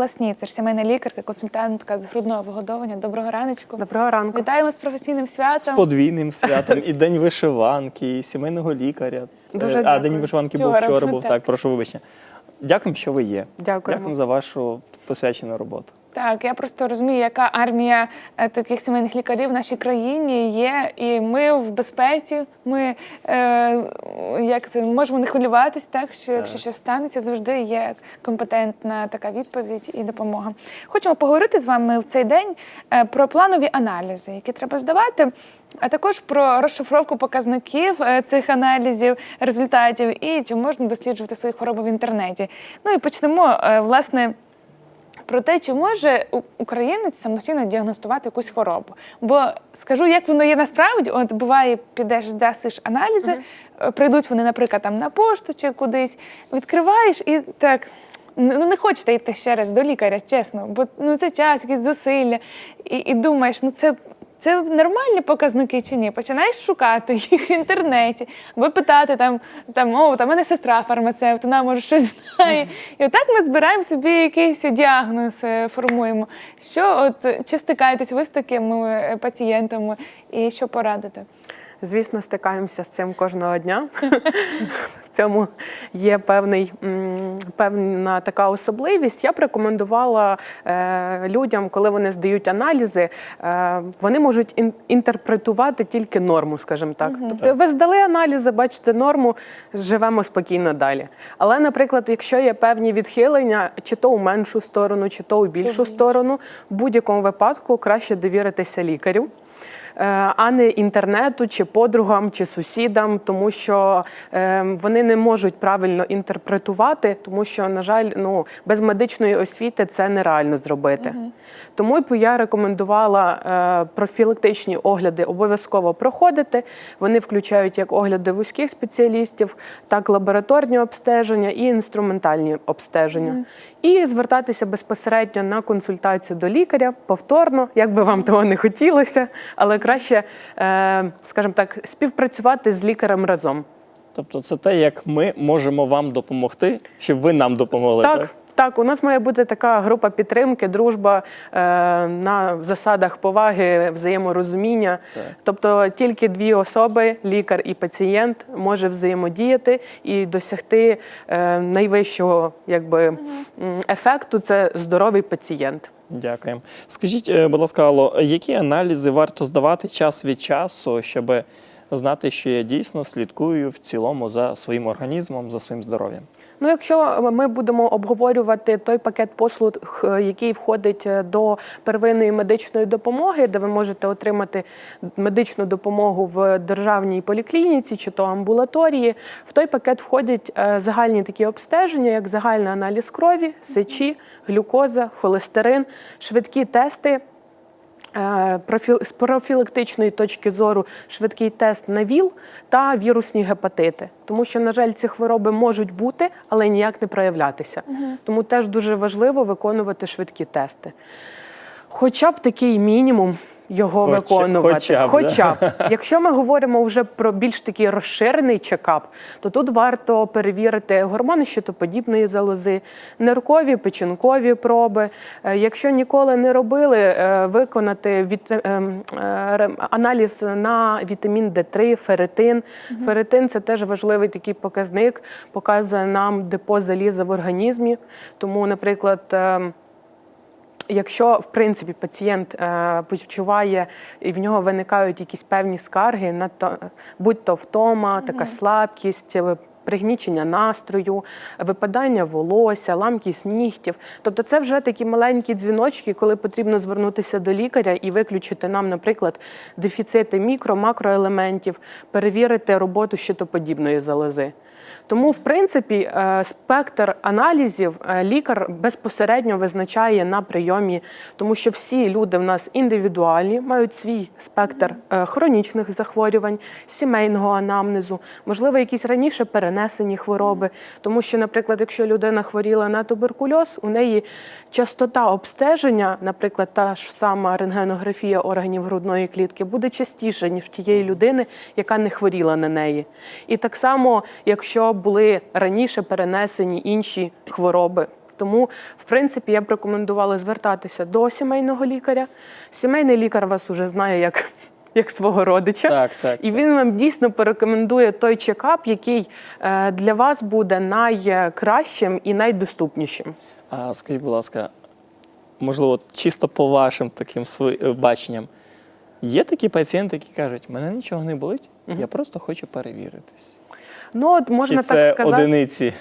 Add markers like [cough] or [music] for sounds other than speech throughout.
Микола Сніцер, сімейна лікарка, консультантка з грудного вигодовування. Доброго раночку. Доброго ранку. Вітаємо з професійним З святом. подвійним святом і день вишиванки, і сімейного лікаря. Дуже Е, а дякую. день вишиванки був Вчора, вчора. Був так. так. Прошу вибачення. Дякую, що ви є. Дякую. Дякую за вашу посвячену роботу. Так, я просто розумію, яка армія е, таких сімейних лікарів в нашій країні є, і ми в безпеці. Ми е, як це можемо не хвилюватись, так що якщо щось станеться, завжди є компетентна така відповідь і допомога. Хочемо поговорити з вами в цей день е, про планові аналізи, які треба здавати, а також про розшифровку показників е, цих аналізів, результатів і чи можна досліджувати свої хвороби в інтернеті. Ну і почнемо власне про те, чи може українець самостійно діагностувати якусь хворобу. Бо скажу, як воно є насправді, от буває, підеш, здасиш аналізи, е, прийдуть вони, наприклад, там на пошту чи кудись, відкриваєш і так. Ну, не хочете йти ще раз до лікаря, чесно, бо ну це час, якісь зусилля, і, і думаєш, ну це. Це нормальні показники чи ні? Починаєш шукати їх в інтернеті, або питати там, там о, там мене сестра фармацевт, вона може щось знає. І отак ми збираємо собі якийсь діагноз, е, формуємо. Що от чи стикаєтесь ви з такими е, пацієнтами, і що порадите? Звісно, стикаємося з цим кожного дня. В цьому є певний, певна така особливість. Я б рекомендувала е, людям, коли вони здають аналізи, е, вони можуть інтерпретувати тільки норму, скажімо так. Тобто ви здали аналізи, бачите норму, живемо спокійно далі. Але, наприклад, якщо є певні відхилення, чи то у меншу сторону, чи то у більшу сторону, в будь-якому випадку краще довіритися лікарю. Е, а не інтернету, чи подругам, чи сусідам, тому що е, вони не можуть правильно інтерпретувати, тому що, на жаль, ну без медичної освіти це нереально зробити. Тому я рекомендувала е, профілактичні огляди обов'язково проходити. Вони включають як огляди вузьких спеціалістів, так лабораторні обстеження і інструментальні обстеження. І звертатися безпосередньо на консультацію до лікаря повторно, як би вам того не хотілося, але краще, е, скажімо так, співпрацювати з лікарем разом. Тобто, це те, як ми можемо вам допомогти, щоб ви нам допомогли. Так, так, у нас має бути така група підтримки, дружба е, на засадах поваги, взаєморозуміння. Так. Тобто тільки дві особи, лікар і пацієнт, може взаємодіяти і досягти е, найвищого якби, ефекту це здоровий пацієнт. Дякуємо. Скажіть, е, будь ласка, Алло, які аналізи варто здавати час від часу, щоб знати, що я дійсно слідкую в цілому за своїм організмом, за своїм здоров'ям? Ну, якщо ми будемо обговорювати той пакет послуг, е, який входить е, до первинної медичної допомоги, де ви можете отримати медичну допомогу в державній поліклініці чи то амбулаторії, в той пакет входять е, загальні такі обстеження, як загальний аналіз крові, сечі, глюкоза, холестерин, швидкі тести. Е, з профілактичної точки зору швидкий тест на ВІЛ та вірусні гепатити, тому що, на жаль, ці хвороби можуть бути, але ніяк не проявлятися. Тому теж дуже важливо виконувати швидкі тести. Хоча б такий мінімум його Хоча- виконувати. хоча б, Хоча б. [laughs] Якщо ми говоримо вже про більш такий розширений чекап, то тут варто перевірити гормони щитоподібної залози, ниркові, печінкові проби. Е, Якщо ніколи не робили, е, виконати віта- ем, е, ре- аналіз на вітамін Д3, ферритин. Ферритин це теж важливий такий показник, показує нам депо заліза в організмі. Тому, наприклад, ем, Якщо в принципі пацієнт е, почуває і в нього виникають якісь певні скарги, на то, будь то втома, така слабкість, е, пригнічення настрою, випадання волосся, ламкість нігтів. Тобто це вже такі маленькі дзвіночки, коли потрібно звернутися до лікаря і виключити нам, наприклад, дефіцити мікро, макроелементів, перевірити роботу щитоподібної залози. Тому, в принципі, е, спектр аналізів е, лікар безпосередньо визначає на прийомі, тому що всі люди в нас індивідуальні, мають свій спектр е, хронічних захворювань, сімейного анамнезу, можливо, якісь раніше перенесені хвороби. Тому що, наприклад, якщо людина хворіла на туберкульоз, у неї частота обстеження, наприклад, та ж сама рентгенографія органів грудної клітки, буде частіше, ніж тієї людини, яка не хворіла на неї. І так само, якщо були раніше перенесені інші хвороби. Тому, в принципі, я б рекомендувала звертатися до сімейного лікаря. Сімейний лікар вас уже знає як, [laughs] як свого родича. Так, так. І він вам дійсно порекомендує той чекап, який е, для вас буде найкращим і найдоступнішим. А скажіть, будь ласка, можливо, чисто по вашим таким е, баченням, є такі пацієнти, які кажуть, мене нічого не болить, я просто хочу перевіритись. Ну, от можна Чи це так сказати. одиниці?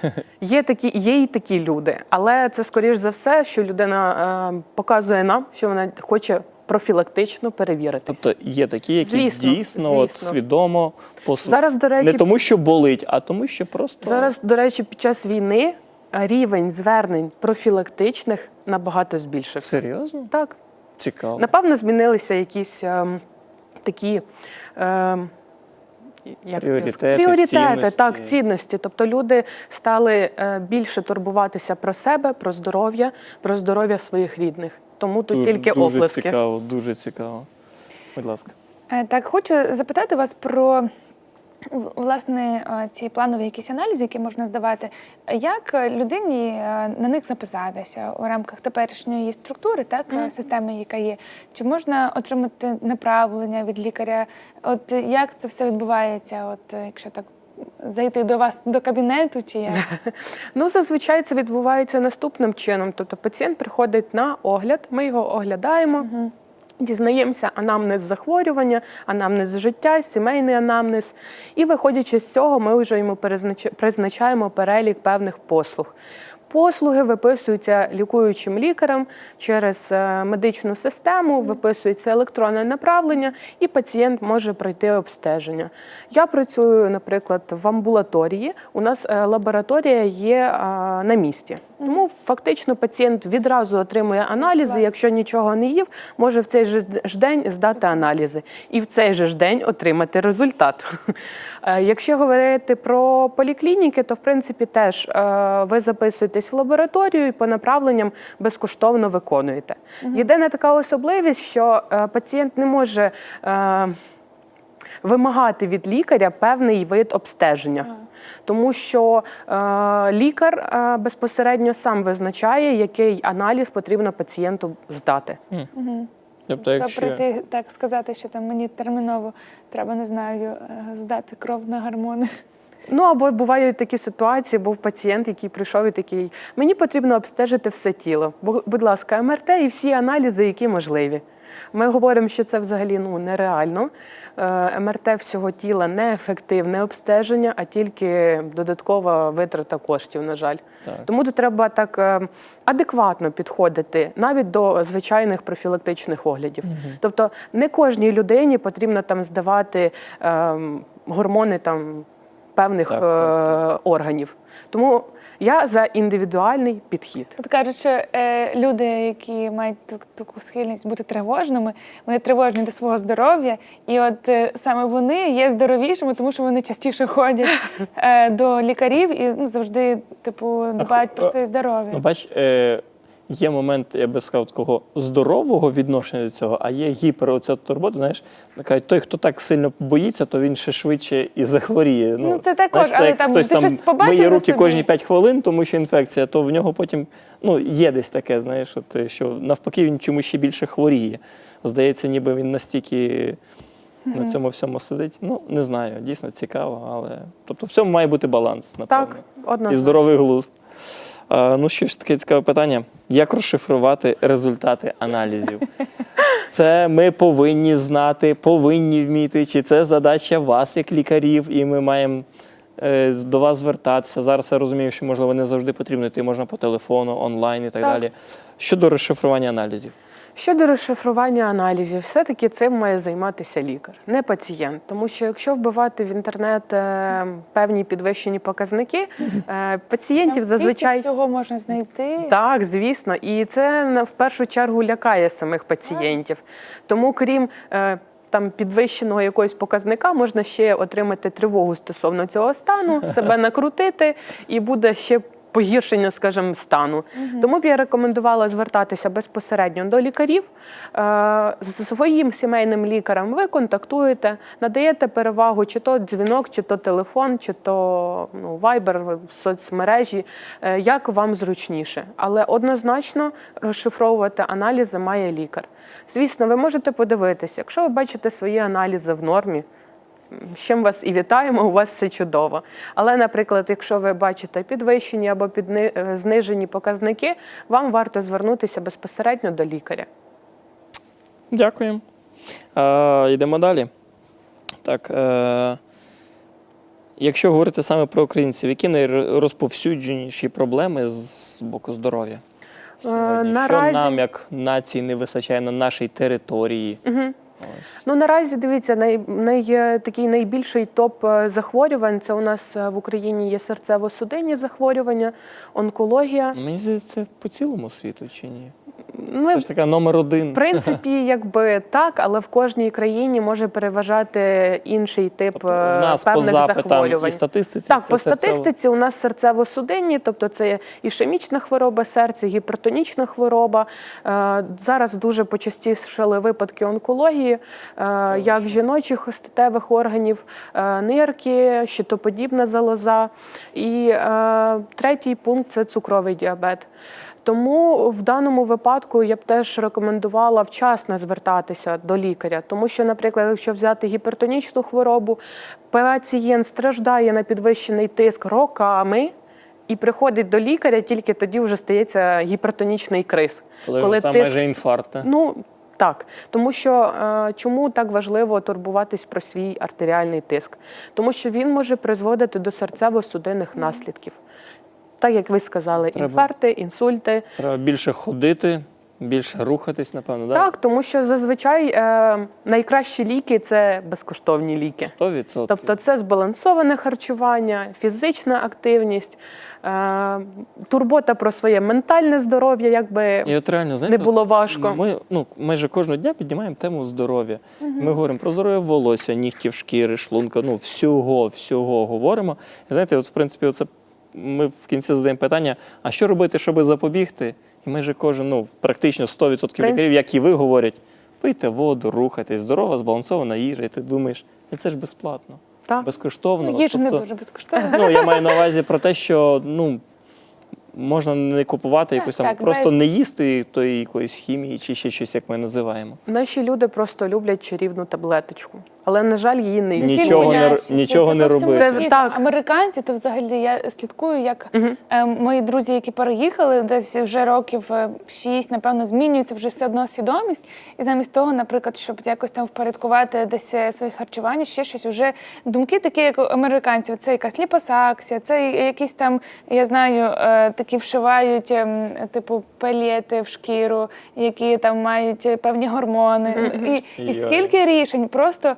Є такі, є і такі люди, але це скоріш за все, що людина е, показує нам, що вона хоче профілактично перевіритись. Тобто є такі, які Звісно, дійсно От, свідомо пос... Зараз, до речі, не тому, що болить, а тому, що просто зараз, до речі, під час війни е, рівень звернень профілактичних набагато збільшився. серйозно Так, цікаво. напевно, змінилися якісь ем, такі. ем, як Пріоритети, пріоритети, цінності. так, цінності. Тобто люди стали е, більше турбуватися про себе, про здоров'я, про здоров'я своїх рідних. Тому тут Ду- тільки дуже оплески. цікаво, дуже цікаво. Будь ласка. Е, Так, хочу запитати вас про власне е, ці планові якісь аналізи, які можна здавати. Як людині е, на них записатися у рамках теперішньої структури, так е, системи, яка є? Чи можна отримати направлення від лікаря? От як це все відбувається? От якщо так зайти до вас до кабінету, чи як? [laughs] Ну, зазвичай це відбувається наступним чином. Тобто пацієнт приходить на огляд, ми його оглядаємо. Дізнаємося анамнез захворювання, анамнез життя, сімейний анамнез. І виходячи з цього, ми вже йому призначаємо перелік певних послуг. Послуги виписуються лікуючим лікарем через е, медичну систему, виписується електронне направлення, і пацієнт може пройти обстеження. Я працюю, наприклад, в амбулаторії. У нас е, лабораторія є на місці. Тому фактично пацієнт відразу отримує аналізи. Якщо нічого не їв, може в цей же ж день здати аналізи і в цей же ж день отримати результат. [laughs] Е, Якщо говорити про поліклініки, то в принципі теж е, ви записуєтесь в лабораторію і по направленням безкоштовно виконуєте. Єдина така особливість, що е, пацієнт не може. Вимагати від лікаря певний вид обстеження, тому що е, лікар е, безпосередньо сам визначає, який аналіз потрібно пацієнту здати. Тобто, Треба якщо прийти так сказати, що там мені терміново треба, не знаю, е, здати кров на гормони. Ну або бувають такі ситуації, був пацієнт, який прийшов і такий: мені потрібно обстежити все тіло. Будь ласка, МРТ і всі аналізи, які можливі. Ми говоримо, що це взагалі ну нереально. Е, МРТ всього тіла не ефективне обстеження, а тільки додаткова витрата коштів, на жаль. Так. Тому тут треба так е, адекватно підходити навіть до звичайних профілактичних оглядів. Тобто не кожній людині потрібно там здавати ем, гормони там певних Так, е, так, органів. Тому я за індивідуальний підхід. От кажуть, що е, люди, які мають таку, таку схильність бути тривожними, вони тривожні до свого здоров'я, і от е, саме вони є здоровішими, тому що вони частіше ходять [laughs] е, до лікарів і ну, завжди, типу, дбають про своє здоров'я. Ну, бач, е, є момент, я би сказав, такого здорового відношення до цього, а є гіпер оця турбота, знаєш, кажуть, той, хто так сильно боїться, то він ще швидше і захворіє. Ну, це також, знаєш, але як там хтось ти там щось побачив миє на руки собі? кожні 5 хвилин, тому що інфекція, то в нього потім ну, є десь таке, знаєш, от, що навпаки він чомусь ще більше хворіє. Здається, ніби він настільки. На цьому всьому сидить. Ну, не знаю, дійсно цікаво, але тобто в цьому має бути баланс, напевно. Так, і здоровий глузд. Ну що ж таке цікаве питання. Як розшифрувати результати аналізів? [laughs] Це ми повинні знати, повинні вміти, чи це задача вас, як лікарів, і ми маємо е, до вас звертатися. Зараз я розумію, що можливо не завжди потрібно йти, можна по телефону, онлайн і так, Так. далі. Щодо розшифрування аналізів. Щодо розшифрування аналізів, все-таки цим має займатися лікар, не пацієнт. Тому що якщо вбивати в інтернет е, певні підвищені показники, е, пацієнтів Там зазвичай всього можна знайти. Так, звісно, і це в першу чергу лякає самих пацієнтів. Тому, крім е, там підвищеного якогось показника, можна ще отримати тривогу стосовно цього стану, [laughs] себе накрутити, і буде ще погіршення, скажімо, стану. Тому б я рекомендувала звертатися безпосередньо до лікарів. Е, З своїм сімейним лікарем ви контактуєте, надаєте перевагу, чи то дзвінок, чи то телефон, чи то ну, вайбер, соцмережі, е, як вам зручніше. Але однозначно розшифровувати аналізи має лікар. Звісно, ви можете подивитися, якщо ви бачите свої аналізи в нормі. З чим вас і вітаємо, у вас все чудово. Але, наприклад, якщо ви бачите підвищені або підни- е, знижені показники, вам варто звернутися безпосередньо до лікаря. Дякуємо. Е, йдемо далі. Так. Е, якщо говорити саме про українців, які найрозповсюдженіші проблеми з боку здоров'я? Сьогодні? наразі- Що нам, як нації, не вистачає на нашій території? Ось. Ну наразі дивіться, най, най, такий найбільший топ е, захворювань це у нас е, в Україні є серцево-судинні захворювання, онкологія. Мені здається, це по цілому світу чи ні? Ну, Це ж така номер один. В принципі, якби так, але в кожній країні може переважати інший тип Тобто в е, нас по певних запитам захворювань. і статистиці Так, це по серцево- статистиці у нас серцево-судинні, тобто це ішемічна хвороба серця, гіпертонічна хвороба. Е, Зараз дуже почастішали випадки онкології, е, як жіночих статевих органів, е, нирки, щитоподібна залоза. І е, третій пункт це цукровий діабет. Тому в даному випадку я б теж рекомендувала вчасно звертатися до лікаря, тому що, наприклад, якщо взяти гіпертонічну хворобу, пацієнт страждає на підвищений тиск роками. І приходить до лікаря, тільки тоді вже стається гіпертонічний криз. Коли, вже там майже інфаркт. Ну так, тому що е, чому так важливо турбуватись про свій артеріальний тиск? Тому що він може призводити до серцево-судинних наслідків. Так як ви сказали, Треба- інфаркти, інсульти. Треба більше ходити, більше рухатись, напевно, да? Так, тому що зазвичай е, найкращі ліки це безкоштовні ліки. 100%. Тобто це збалансоване харчування, фізична активність, е, турбота про своє ментальне здоров'я, якби І от реально, знаєте, не було от важко. Ми ну, майже кожного дня піднімаємо тему здоров'я. Ми говоримо про здоров'я волосся, нігтів, шкіри, шлунка, ну всього, всього говоримо. І знаєте, от в принципі, оце ми в кінці задаємо питання: а що робити, щоб запобігти? І майже кожен, ну практично 100% лікарів, як і ви говорять, пийте воду, рухайтесь, здорова, збалансована їжа, і ти думаєш, і це ж безплатно, Так. безкоштовно. Ну, їжа не Тобто, дуже безкоштовна. Ну, я маю на увазі про те, що ну, можна не купувати якусь там, так, просто без- не їсти тої якоїсь хімії чи ще щось, як ми називаємо. Наші люди просто люблять чарівну таблеточку, але на жаль, її не Ні. Нічого не р- нічого Це не робити. Це так. Американці, то взагалі я слідкую, як е, мої друзі, які переїхали, десь вже років е, шість, напевно, змінюється вже все одно свідомість. І замість того, наприклад, щоб якось там впорядкувати десь е, своє харчування, ще щось вже думки такі, як у американців. Це якась ліпосакція, це якісь там, я знаю, е, такі вшивають, ем, типу, пелети в шкіру, які там мають е, певні гормони. І, і скільки рішень? Просто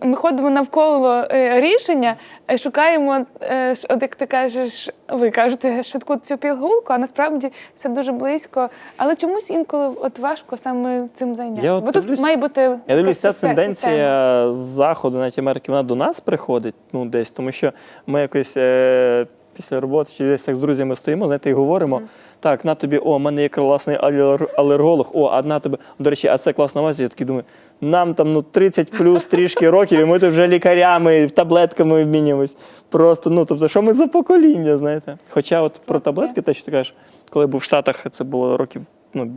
ми ходимо навколо е, рішення, е, шукаємо, е, от як ти кажеш, ви кажете швидку цю пігулку, а насправді все дуже близько. Але чомусь інколи от важко саме цим зайнятися. Бо тут дивлюсь- має бути Я дивлюсь, ця тенденція з заходу, навіть Америки, вона до нас приходить ну, десь, тому що ми якось е, після роботи чи десь так з друзями стоїмо, знаєте, і говоримо. Так, на тобі, о, в мене є класний алер- алерголог, о, а на тобі. До речі, а це класна мазь. Я такий думаю, нам там ну 30 плюс трішки років, і ми тут вже лікарями, таблетками обмінюємось. Просто, ну тобто, що ми за покоління, знаєте? Хоча от про таблетки, те, що ти кажеш, коли був в Штатах, це було років ну,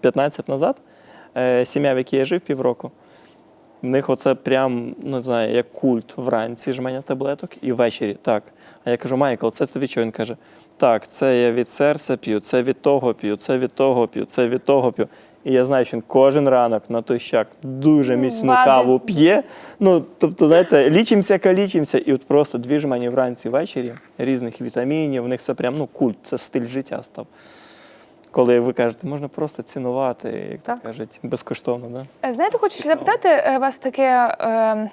15 назад, е, сім'я, в якій я жив півроку. В них оце прям, ну не знаю, як культ вранці жмення таблеток і ввечері. Так. А я кажу, Майкл, це тобі що? Він каже: так, це я від серця п'ю, це від того п'ю, це від того п'ю, це від того п'ю. І я знаю, що він кожен ранок на той щак дуже міцну вадить. каву п'є. Ну, тобто, знаєте, лічимося, калічимося, і от просто дві жмені вранці ввечері різних вітамінів. в них це прям ну, культ, це стиль життя став. Коли ви кажете, можна просто цінувати, як Так. то кажуть, безкоштовно, да? Е, Знаєте, хочу ще запитати е, вас таке. е,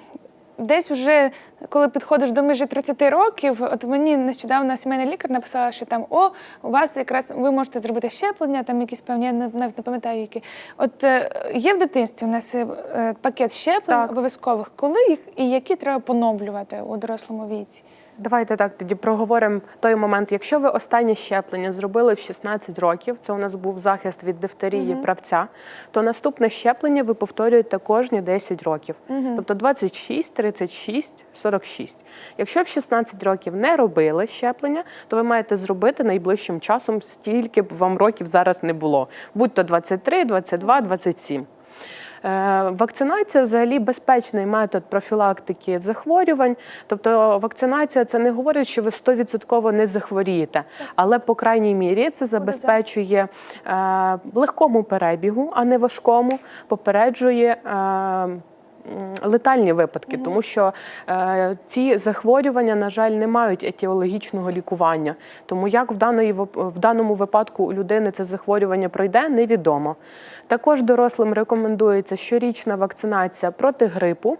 Десь вже коли підходиш до межі 30 років, от мені нещодавно сімейний лікар написала, що там о, у вас якраз ви можете зробити щеплення, там якісь певні, я навіть не пам'ятаю, які. От е, є в дитинстві у нас е, пакет щеплень обов'язкових, коли їх і які треба поновлювати у дорослому віці. Давайте так тоді проговоримо той момент. Якщо ви останнє щеплення зробили в 16 років, це у нас був захист від дифтерії правця, то наступне щеплення ви повторюєте кожні 10 років. Тобто 26, 36, 46. Якщо в 16 років не робили щеплення, то ви маєте зробити найближчим часом стільки б вам років зараз не було. Будь то 23, 22, 27. Е, Вакцинація взагалі безпечний метод профілактики захворювань. Тобто вакцинація це не говорить, що ви 100% не захворієте, але по крайній мірі це забезпечує е, легкому перебігу, а не важкому, попереджує. Летальні випадки, тому що е, ці захворювання, на жаль, не мають етіологічного лікування. Тому як в, даної, в даному випадку у людини це захворювання пройде, невідомо. Також дорослим рекомендується щорічна вакцинація проти грипу.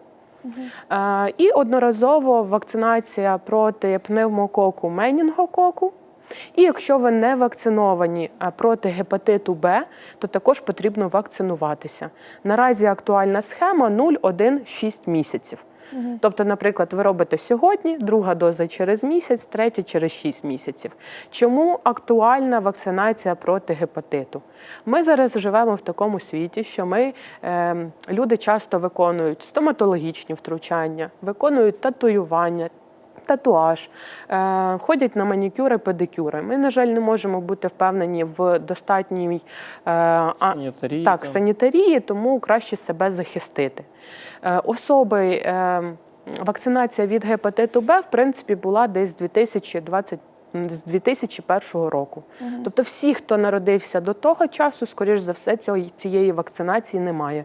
Е, І одноразово вакцинація проти пневмококу менінгококу. І якщо ви не вакциновані проти гепатиту Б, то також потрібно вакцинуватися. Наразі актуальна схема 0-1-6 місяців. Тобто, наприклад, ви робите сьогодні, друга доза через місяць, третя через 6 місяців. Чому актуальна вакцинація проти гепатиту? Ми зараз живемо в такому світі, що ми е, люди часто виконують стоматологічні втручання, виконують татуювання. Татуаж, е, ходять на манікюри, педикюри. Ми, на жаль, не можемо бути впевнені в достатній е, Санітарії, так, там. санітарії, тому краще себе захистити. Е, особи вакцинація від гепатиту Б, в принципі, була десь 2020 м, з 2001 року. Тобто, всі, хто народився до того часу, скоріш за все, цього, цієї вакцинації немає.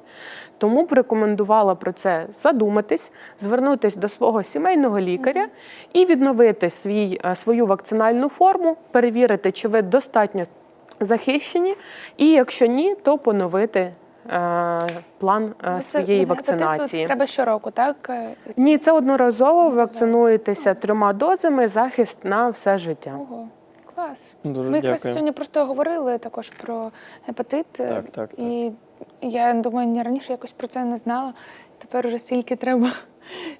Тому б рекомендувала про це задуматись, звернутися до свого сімейного лікаря і відновити свій, е, свою вакцинальну форму, перевірити, чи ви достатньо захищені, і якщо ні, то поновити план е, Це своєї гепатиту вакцинації. Це треба щороку, так? Е, Ні, це одноразово вакцинуєтеся трьома дозами, захист на все життя. Ого, клас. Дуже Ми якраз сьогодні просто говорили також про гепатит. е, Так, так, так. І я думаю, ні раніше якось про це не знала. Тепер вже стільки треба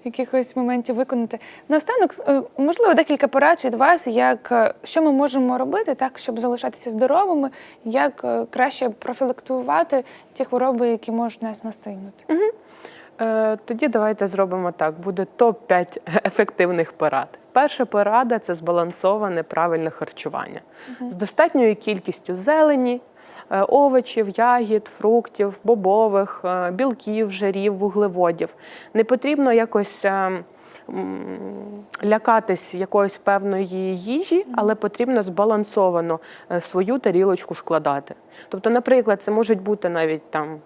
якихось моментів виконати. Наостанок, е, можливо, декілька порад від вас, як е, що ми можемо робити так, щоб залишатися здоровими, як е, краще профілактувати ті хвороби, які можуть нас настигнути. Е, Тоді давайте зробимо так: буде топ-5 ефективних порад. Перша порада це збалансоване правильне харчування з достатньою кількістю зелені, овочів, ягід, фруктів, бобових, е, білків, жирів, вуглеводів. Не потрібно якось. е, Лякатись якоїсь певної їжі, але потрібно збалансовано е, свою тарілочку складати. Тобто, наприклад, це можуть бути навіть там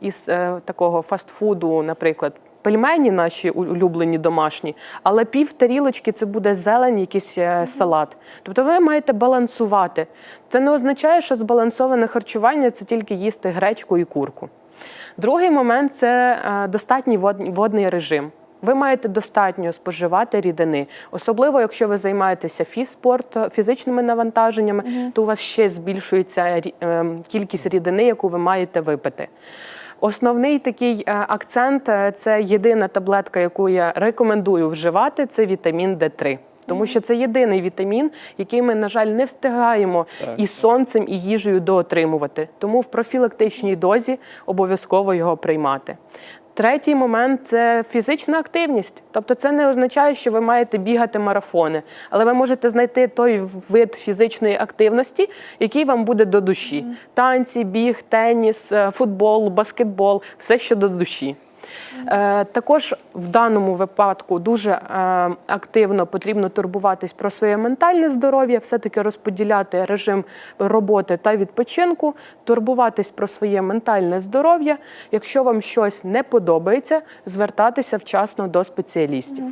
із е, такого фастфуду, наприклад, пельмені наші улюблені домашні, але пів тарілочки це буде зелень, якийсь е, салат. Тобто ви маєте балансувати. Це не означає, що збалансоване харчування це тільки їсти гречку і курку. Другий момент це е, достатній водний, режим. Ви маєте достатньо споживати рідини, особливо якщо ви займаєтеся фізспорт, фізичними навантаженнями, то у вас ще збільшується ем, кількість рідини, яку ви маєте випити. Основний такий е, акцент е, це єдина таблетка, яку я рекомендую вживати, це вітамін Д3. Тому що це єдиний вітамін, який ми, на жаль, не встигаємо Так, і сонцем, і їжею доотримувати. Тому в профілактичній дозі обов'язково його приймати. Третій момент це фізична активність. Тобто, це не означає, що ви маєте бігати марафони, але ви можете знайти той вид фізичної активності, який вам буде до душі: танці, біг, теніс, е, футбол, баскетбол все, що до душі. Е, Також в даному випадку дуже е, активно потрібно турбуватись про своє ментальне здоров'я, все-таки розподіляти режим роботи та відпочинку, турбуватись про своє ментальне здоров'я. Якщо вам щось не подобається, звертатися вчасно до спеціалістів.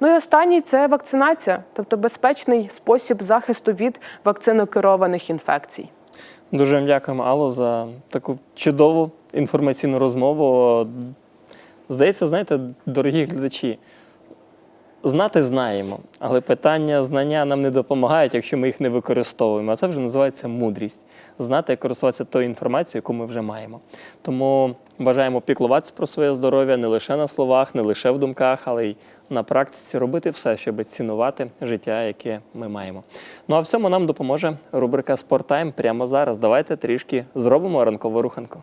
Ну і останній це вакцинація, тобто безпечний спосіб захисту від вакцинокерованих інфекцій. Дуже вам дякуємо, Алло, за таку чудову інформаційну розмову. Здається, знаєте, дорогі глядачі, знати знаємо, але питання знання нам не допомагають, якщо ми їх не використовуємо. А це вже називається мудрість. Знати, як користуватися тою інформацією, яку ми вже маємо. Тому бажаємо піклуватися про своє здоров'я не лише на словах, не лише в думках, але й на практиці робити все, щоб цінувати життя, яке ми маємо. Ну а в цьому нам допоможе рубрика Спорттайм прямо зараз. Давайте трішки зробимо ранкову руханку.